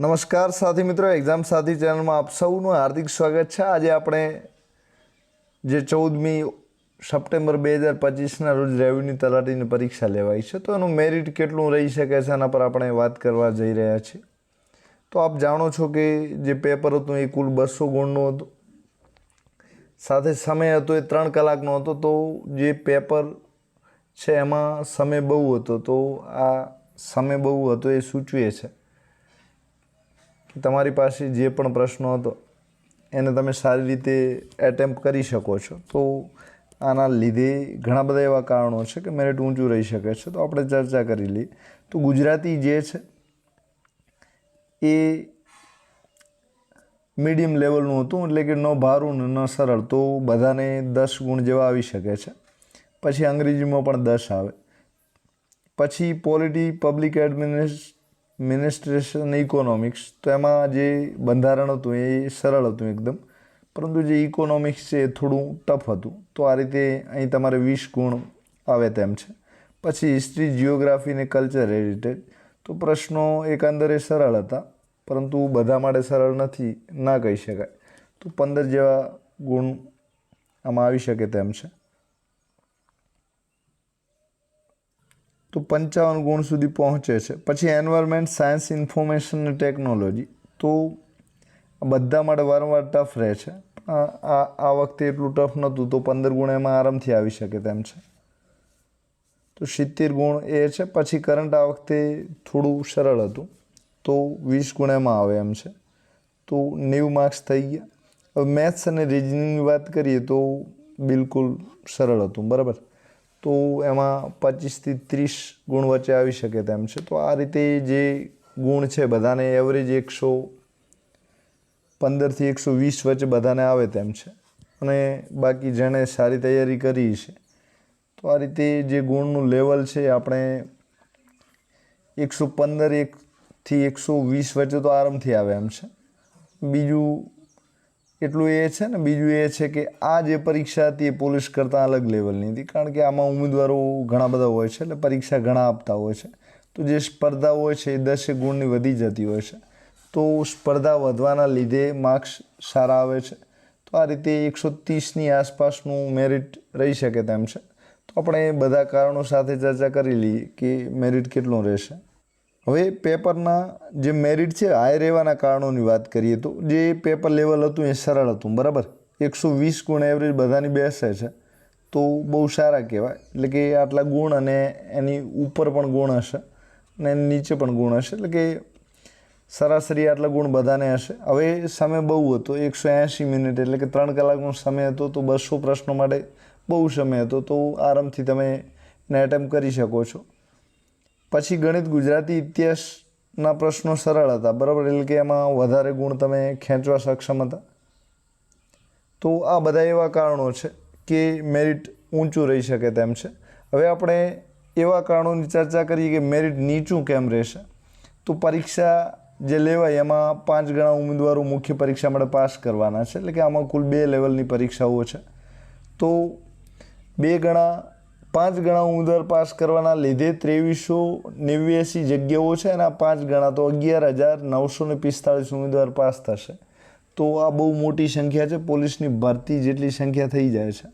નમસ્કાર સાથી મિત્રો એક્ઝામ સાથી ચેનલમાં આપ સૌનું હાર્દિક સ્વાગત છે. આજે આપણે જે ચૌદમી સપ્ટેમ્બર બે હજાર પચીસના રોજ રેવન્યુ તલાટીની પરીક્ષા લેવાઈ છે. તો એનું મેરિટ કેટલું રહી શકે છે એના પર આપણે વાત કરવા જઈ રહ્યા છીએ. તો આપ જાણો છો કે જે પેપર હતું એ કુલ બસો ગુણનું હતું. સાથે સમય હતો એ ત્રણ કલાકનો હતો. તો જે પેપર છે એમાં સમય બહુ હતો. તો આ સમય બહુ હતો એ સૂચવે છે. કે તમારી પાસે જે પણ પ્રશ્નો હતો, એને તમે સારી રીતે એટેમ્પ કરી શકો છો. તો આના લીધે ઘણા બધા એવા કારણો છે કે મેરિટ ઊંચું રહી શકે છે. તો આપણે ચર્ચા કરી લઈએ. તો ગુજરાતી જે છે, એ મીડિયમ લેવલનું હતું, એટલે કે ન ભારું ને ન સરળ. તો બધાને દસ ગુણ જેવા આવી શકે છે. પછી અંગ્રેજીમાં પણ દસ આવે. પછી polity public administration economics તો એમાં જે બંધારણ હતું એ સરળ હતું એકદમ. પરંતુ જે ઇકોનોમિક્સ છે એ થોડું ટફ હતું. તો આ રીતે અહીં તમારે વીસ ગુણ આવે તેમ છે. પછી હિસ્ટ્રી જિયોગ્રાફી ને કલ્ચર હેરિટેજ તો પ્રશ્નો એકંદરે સરળ હતા, પરંતુ બધા માટે સરળ નથી, ના કહી શકાય. તો પંદર જેવા ગુણ આમાં આવી શકે તેમ છે. તો પંચાવન ગુણ સુધી પહોંચે છે. પછી એન્વાયરમેન્ટ સાયન્સ ઇન્ફોર્મેશન અને ટેકનોલોજી તો બધા માટે વારંવાર ટફ રહે છે. આ આ વખતે એટલું ટફ નહોતું તો પંદર ગુણ એમાં આરામથી આવી શકે તેમ છે. તો સિત્તેર ગુણ એ છે. પછી કરંટ આ વખતે થોડું સરળ હતું તો વીસ ગુણ એમાં આવે એમ છે. તો નેવું માર્ક્સ થઈ ગયા. હવે મેથ્સ અને રિઝનિંગની વાત કરીએ તો બિલકુલ સરળ હતું. બરાબર? તો એમાં પચીસથી ત્રીસ ગુણ વચ્ચે આવી શકે તેમ છે. તો આ રીતે જે ગુણ છે, બધાને એવરેજ એકસો પંદરથી એકસો વીસ વચ્ચે બધાને આવે તેમ છે. અને બાકી જેણે સારી તૈયારી કરી છે, તો આ રીતે જે ગુણનું લેવલ છે, આપણે એકસો પંદર એકથી એકસો વીસ વચ્ચે તો આરામથી આવે એમ છે. બીજું એટલું એ છે ને, બીજું એ છે કે આ જે પરીક્ષા હતી એ પોલીસ કરતાં અલગ લેવલની હતી. કારણ કે આમાં ઉમેદવારો ઘણા બધા હોય છે, એટલે પરીક્ષા ઘણા આપતા હોય છે. તો જે સ્પર્ધા હોય છે એ દસેક ગુણની વધી જતી હોય છે. તો સ્પર્ધા વધવાના લીધે માર્ક્સ સારા આવે છે. તો આ રીતે એકસો ત્રીસની આસપાસનું મેરિટ રહી શકે તેમ છે. તો આપણે બધા કારણો સાથે ચર્ચા કરી લઈએ કે મેરિટ કેટલું રહેશે. હવે પેપરના જે મેરિટ છે હાઈ રહેવાના કારણોની વાત કરીએ તો, જે પેપર લેવલ હતું એ સરળ હતું, બરાબર? એકસો વીસ ગુણ એવરેજ બધાની બેસે છે. તો બહુ સારા કહેવાય. એટલે કે આટલા ગુણ અને એની ઉપર પણ ગુણ હશે અને એની નીચે પણ ગુણ હશે. એટલે કે સરાસરી આટલા ગુણ બધાને હશે. હવે સમય બહુ હતો, એકસો એંશી મિનિટ, એટલે કે ત્રણ કલાકનો સમય હતો, તો બસો પ્રશ્નો માટે બહુ સમય હતો. તો આરામથી તમે એને એટેમ્પ કરી શકો છો. પછી ગણિત ગુજરાતી ઇતિહાસના પ્રશ્નો સરળ હતા, બરાબર? એટલે કે એમાં વધારે ગુણ તમે ખેંચવા સક્ષમ હતા. તો આ બધા એવા કારણો છે કે મેરિટ ઊંચું રહી શકે તેમ છે. હવે આપણે એવા કારણોની ચર્ચા કરીએ કે મેરિટ નીચું કેમ રહેશે? તો પરીક્ષા જે લેવાય એમાં પાંચ ગણા ઉમેદવારો મુખ્ય પરીક્ષા માટે પાસ કરવાના છે. એટલે કે આમાં કુલ બે લેવલની પરીક્ષાઓ છે. તો બે ગણા પાંચ ગણા ઉમેદવાર પાસ કરવાના લીધે ત્રેવીસો નેવ્યાસી જગ્યાઓ છે એના પાંચ ગણા તો અગિયાર હજાર નવસો ને પિસ્તાળીસ ઉમેદવાર પાસ થશે. તો આ બહુ મોટી સંખ્યા છે. પોલીસની ભરતી જેટલી સંખ્યા થઈ જાય છે.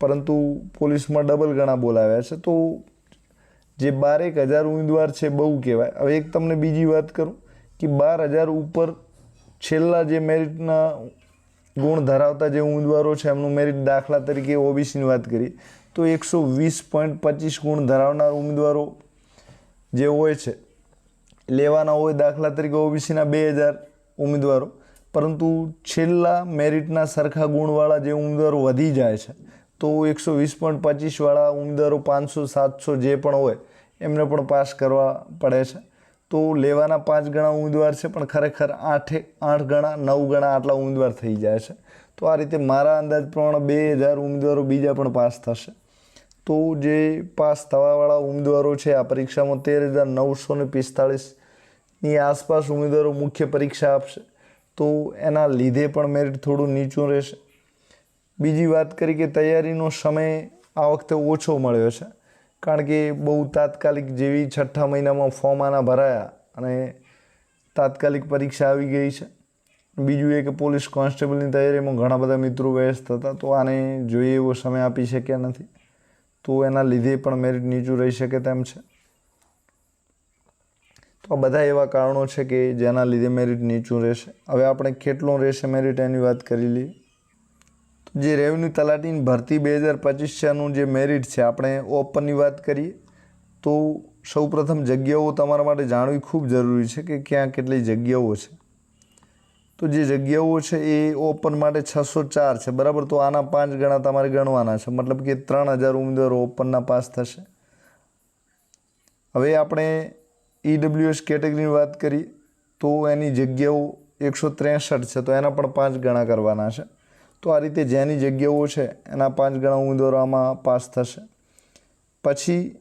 પરંતુ પોલીસમાં ડબલ ગણા બોલાવ્યા છે. તો જે બારેક હજાર ઉમેદવાર છે બહુ કહેવાય. હવે એક તમને બીજી વાત કરું કે બાર હજાર ઉપર છેલ્લા જે મેરિટના ગુણ ધરાવતા જે ઉમેદવારો છે એમનું મેરિટ દાખલા તરીકે ઓબીસીની વાત કરીએ. તો એકસો વીસ પોઈન્ટ પચીસ ગુણ ધરાવનાર ઉમેદવારો જે હોય છે, લેવાના હોય દાખલા તરીકે ઓબીસીના બે હજાર ઉમેદવારો. પરંતુ છેલ્લા મેરિટના સરખા ગુણવાળા જે ઉમેદવારો વધી જાય છે, તો એકસો વીસ પોઈન્ટ પચીસવાળા ઉમેદવારો પાંચસો, સાતસો જે પણ હોય, એમને પણ પાસ કરવા પડે છે. તો લેવાના પાંચ ગણા ઉમેદવાર છે, પણ ખરેખર આઠે, આઠ ગણા, નવ ગણા આટલા ઉમેદવાર થઈ જાય છે. તો આ રીતે મારા અંદાજ પ્રમાણે બે હજાર ઉમેદવારો બીજા પણ પાસ થશે. તો જે પાસ થવાવાળા ઉમેદવારો છે, આ પરીક્ષામાં તેર હજાર નવસો ને પિસ્તાળીસની આસપાસ ઉમેદવારો મુખ્ય પરીક્ષા આપશે. તો એના લીધે પણ મેરિટ થોડું નીચું રહેશે. બીજી વાત કરી કે તૈયારીનો સમય આ વખતે ઓછો મળ્યો છે, કારણ કે બહુ તાત્કાલિક જેવી છઠ્ઠા મહિનામાં ફોર્મ આના ભરાયા અને તાત્કાલિક પરીક્ષા આવી ગઈ છે. બીજું એ કે પોલીસ કોન્સ્ટેબલની તૈયારીમાં ઘણા બધા મિત્રો વ્યસ્ત હતા, તો આને જોઈએ એવો સમય આપી શક્યા નથી. તો એના લીધે પણ મેરિટ નીચું રહી શકે તેમ છે. તો આ બધા એવા કારણો છે કે જેના લીધે મેરિટ નીચું રહેશે. હવે આપણે કેટલું રહેશે મેરિટ એની વાત કરી લઈએ. તો જે રેવન્યુ તલાટીની ભરતી બે હજાર પચીસ પચીસનું જે મેરિટ છે, આપણે ઓપનની વાત કરીએ. તો સૌપ્રથમ જગ્યાઓ તમારા માટે જાણવી ખૂબ જરૂરી છે કે ક્યાં કેટલી જગ્યાઓ છે. તો જે જગ્યાઓ છે એ ઓપન માટે છસો ચાર છે. બરાબર? તો આના પાંચ ગણા તમારે ગણવાના છે. મતલબ કે ત્રણ હજાર ઉમેદવારો ઓપનના પાસ થશે. હવે આપણે ઈડબ્લ્યુએસ કેટેગરીની વાત કરીએ તો એની જગ્યાઓ એકસો ત્રેસઠ છે. તો એના પણ પાંચ ગણા કરવાના છે. તો આ રીતે જેની જગ્યાઓ છે, એના પાંચ ગણા ઉમેદવારો આમાં પાસ થશે. પછી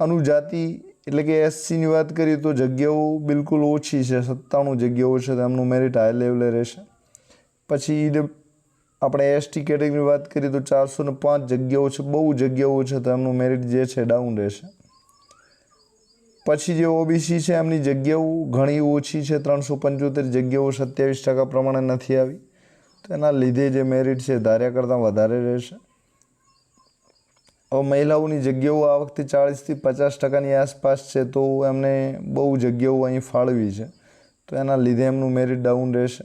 અનુજાતિ એટલે કે એસસીની વાત કરીએ તો જગ્યાઓ બિલકુલ ઓછી છે, સત્તાણું જગ્યાઓ છે તો એમનું મેરિટ હાઈ લેવલે રહેશે. પછી આપણે એસટી કેટેગરીની વાત કરીએ તો ચારસો ને પાંચ જગ્યાઓ છે, બહુ જગ્યાઓ છે તો એમનું મેરિટ જે છે ડાઉન રહેશે. પછી જે ઓબીસી છે, એમની જગ્યાઓ ઘણી ઓછી છે, ત્રણસો પંચોતેર જગ્યાઓ સત્યાવીસ ટકા પ્રમાણે નથી આવી. તો એના લીધે જે મેરિટ છે, ધાર્યા કરતાં વધારે રહેશે. હવે મહિલાઓની જગ્યાઓ આ વખતે ચાળીસથી પચાસ ટકાની આસપાસ છે, તો એમને બહુ જગ્યાઓ અહીં ફાળવી છે. તો એના લીધે એમનું મેરિટ ડાઉન રહેશે.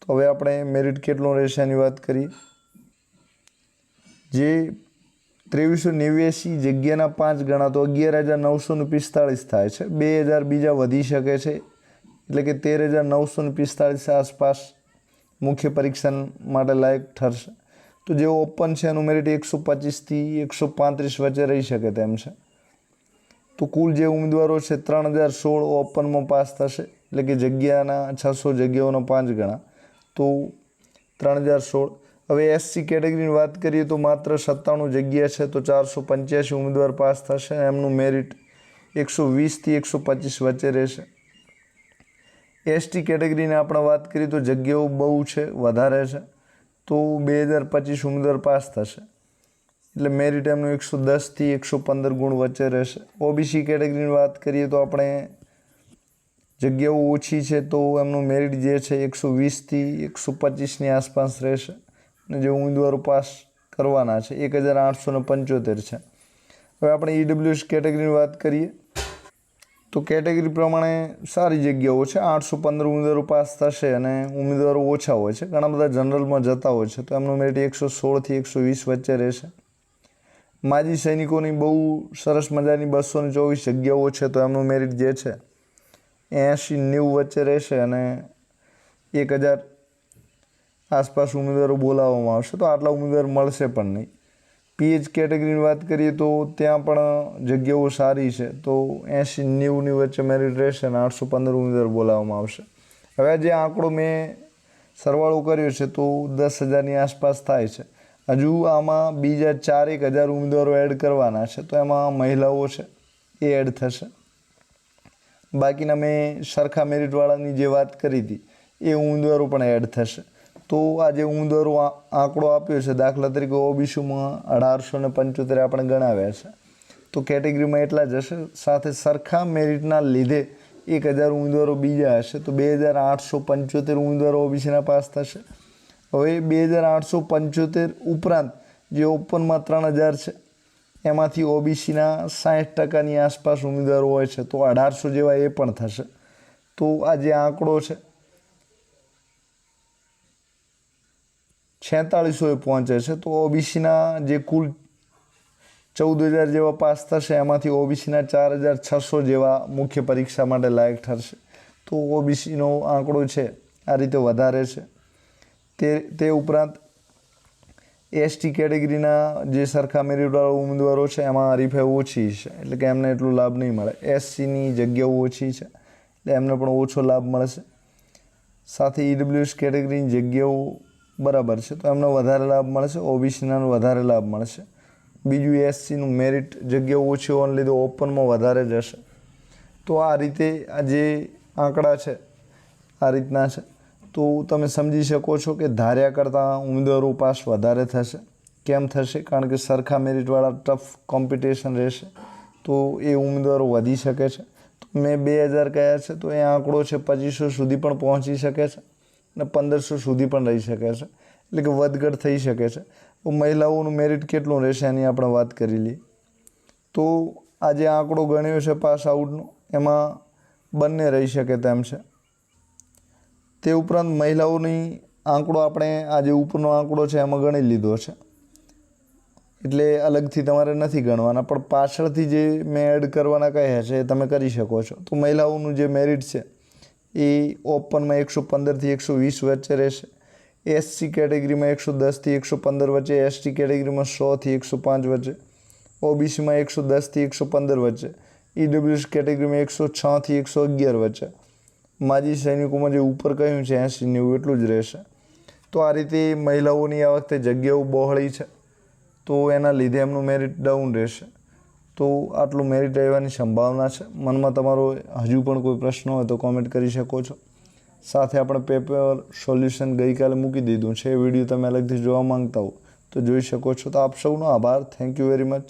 તો હવે આપણે મેરિટ કેટલું રહેશે એની વાત કરીએ. જે ત્રેવીસો નેવ્યાસી જગ્યાના પાંચ ગણા, તો અગિયાર હજાર નવસો ને પિસ્તાળીસ થાય છે. બે હજાર બીજા વધી શકે છે. એટલે કે તેર હજાર નવસો ને પિસ્તાળીસ આસપાસ મુખ્ય પરીક્ષા માટે લાયક ઠરશે. તો જે ઓપન છે, એનું મેરિટ એકસો પચીસથી એકસો પાંત્રીસ વચ્ચે રહી શકે તેમ છે. તો કુલ જે ઉમેદવારો છે, ત્રણ હજાર સોળ ઓપનમાં પાસ થશે. એટલે કે જગ્યાના છસો જગ્યાઓના પાંચ ગણા. તો ત્રણ હજાર સોળ. હવે એસસી કેટેગરીની વાત કરીએ તો માત્ર સત્તાણું જગ્યા છે, તો ચારસો પંચ્યાસી ઉમેદવાર પાસ થશે. એમનું મેરિટ એકસો વીસથી એકસો પચીસ વચ્ચે રહેશે. એસટી કેટેગરીની આપણે વાત કરીએ તો જગ્યાઓ બહુ છે, વધારે છે. તો બે હજાર પચીસ ઉમેદવાર પાસ થશે. એટલે મેરિટ એમનું એકસો દસથી એકસો પંદર ગુણ વચ્ચે રહેશે. ઓબીસી કેટેગરીની વાત કરીએ તો આપણે જગ્યાઓ ઓછી છે તો એમનું મેરિટ જે છે એકસો વીસથી એકસો પચીસની આસપાસ રહેશે. અને જે ઉમેદવારો પાસ કરવાના છે, એક હજાર આઠસો પંચોતેર છે. હવે આપણે ઈડબ્લ્યુએસ કેટેગરીની વાત કરીએ. તો કેટેગરી પ્રમાણે સારી જગ્યાઓ છે. આઠસો પંદર ઉમેદવારો પાસ થશે અને ઉમેદવારો ઓછા હોય છે. ઘણા બધા જનરલમાં જતા હોય છે. તો એમનું મેરિટ એકસો સોળથી એકસો વીસ વચ્ચે રહેશે. માજી સૈનિકોની બહુ સરસ મજાની બસો ને ચોવીસ જગ્યાઓ છે તો એમનું મેરિટ જે છે એંશી નેવું વચ્ચે રહેશે અને એક હજાર આસપાસ ઉમેદવારો બોલાવવામાં આવશે. તો આટલા ઉમેદવાર મળશે પણ નહીં. પીએચ કેટેગરીની વાત કરીએ તો ત્યાં પણ જગ્યાઓ સારી છે. તો એંશી નેવુંની વચ્ચે મેરિટ રહેશે અને આઠસો પંદર ઉમેદવાર બોલાવવામાં આવશે. હવે જે આંકડો મેં સરવાળો કર્યો છે તો દસ હજારની આસપાસ થાય છે. હજુ આમાં બીજા ચારેક હજાર ઉમેદવારો એડ કરવાના છે, તો એમાં મહિલાઓ છે એ એડ થશે. બાકીના મેં સરખા મેરિટવાળાની જે વાત કરી હતી, એ ઉમેદવારો પણ એડ થશે. તો આજે ઉંદરો આંકડો આપ્યો છે. દાખલા તરીકે ઓબીસીમાં અઢારસો ને પંચોતેર આપણે ગણાવ્યા છે. તો કેટેગરીમાં એટલા જ હશે. સાથે સરખા મેરિટના લીધે એક હજાર ઉમેદવારો બીજા હશે. તો બે હજાર આઠસો પંચોતેર ઉમેદવારો ઓબીસીના પાસ થશે. હવે બે હજાર આઠસો પંચોતેર ઉપરાંત જે ઓપનમાં ત્રણ હજાર છે, એમાંથી ઓબીસીના સાઠ ટકાની આસપાસ ઉમેદવારો હોય છે. તો અઢારસો જેવા એ પણ થશે. તો આ જે આંકડો છે છેતાળીસો પહોંચે છે. તો ઓબીસીના જે કુલ ચૌદ હજાર જેવા પાસ થશે, એમાંથી ઓબીસીના ચાર હજાર છસો જેવા મુખ્ય પરીક્ષા માટે લાયક ઠરશે. તો ઓબીસીનો આંકડો છે, આ રીતે વધારે છે. તે તે ઉપરાંત એસટી કેટેગરીના જે સરખા મેરિટવાળા ઉમેદવારો છે, એમાં હરીફાઈ ઓછી છે, એટલે કે એમને એટલો લાભ નહીં મળે. એસસીની જગ્યાઓ ઓછી છે, એટલે એમને પણ ઓછો લાભ મળશે. સાથે ઈડબ્લ્યુએસ કેટેગરીની જગ્યાઓ બરાબર છે. તો એમને વધારે લાભ મળશે ઓબીસીના વધારે લાભ મળશે. બીજું એસસીનું મેરિટ જગ્યાઓ ઓછી હોવાને લીધે ઓપનમાં વધારે જશે તો આ રીતે આ જે આંકડા છે, આ રીતના છે. તો તમે સમજી શકો છો કે ધાર્યા કરતાં ઉમેદવારો પાસ વધારે થશે. કેમ થશે? કારણ કે સરખા મેરિટવાળા ટફ કોમ્પિટિશન રહેશે. તો એ ઉમેદવારો વધી શકે છે. તો મેં બે હજાર કયા છે, તો એ આંકડો છે પચીસો સુધી પણ પહોંચી શકે છે. અને પંદરસો સુધી પણ રહી શકે છે. એટલે કે વધઘટ થઈ શકે છે. તો મહિલાઓનું મેરિટ કેટલું રહેશે એની આપણે વાત કરી લઈએ. તો આ જે આંકડો ગણ્યો છે પાસ આઉટનો એમાં બંને રહી શકે તેમ છે. તે ઉપરાંત મહિલાઓની આંકડો આપણે આ જે ઉપરનો આંકડો છે એમાં ગણી લીધો છે. એટલે અલગથી તમારે નથી ગણવાના. પણ પાછળથી જે મેં એડ કરવાના કહ્યા છે એ તમે કરી શકો છો. તો મહિલાઓનું જે મેરિટ છે એ ઓપનમાં એકસો પંદરથી એકસો વીસ વચ્ચે રહેશે. એસસી કેટેગરીમાં એકસો દસથી એકસો પંદર વચ્ચે, એસટી કેટેગરીમાં સોથી એકસો પાંચ વચ્ચે, ઓબીસીમાં એકસો દસથી એકસો પંદર વચ્ચે, ઈડબ્લ્યુએસ કેટેગરીમાં એકસો છથી એકસો અગિયાર વચ્ચે. માજી સૈનિકોમાં જે ઉપર કહ્યું છે, એંસી નેવું એટલું જ રહેશે. તો આ રીતે મહિલાઓની આ વખતે જગ્યાઓ બહોળી છે. તો એના લીધે એમનું મેરિટ ડાઉન રહેશે. તો આટલું મેરિટ આવવાની સંભાવના છે. મનમાં તમારો હજુ પણ કોઈ પ્રશ્ન હોય તો કોમેન્ટ કરી શકો છો. સાથે આપણે પેપર સોલ્યુશન ગઈકાલે મૂકી દીધું છે. એ વીડિયો તમે અલગથી જોવા માંગતા હો તો જોઈ શકો છો. તો આપ સૌનો આભાર. Thank you very much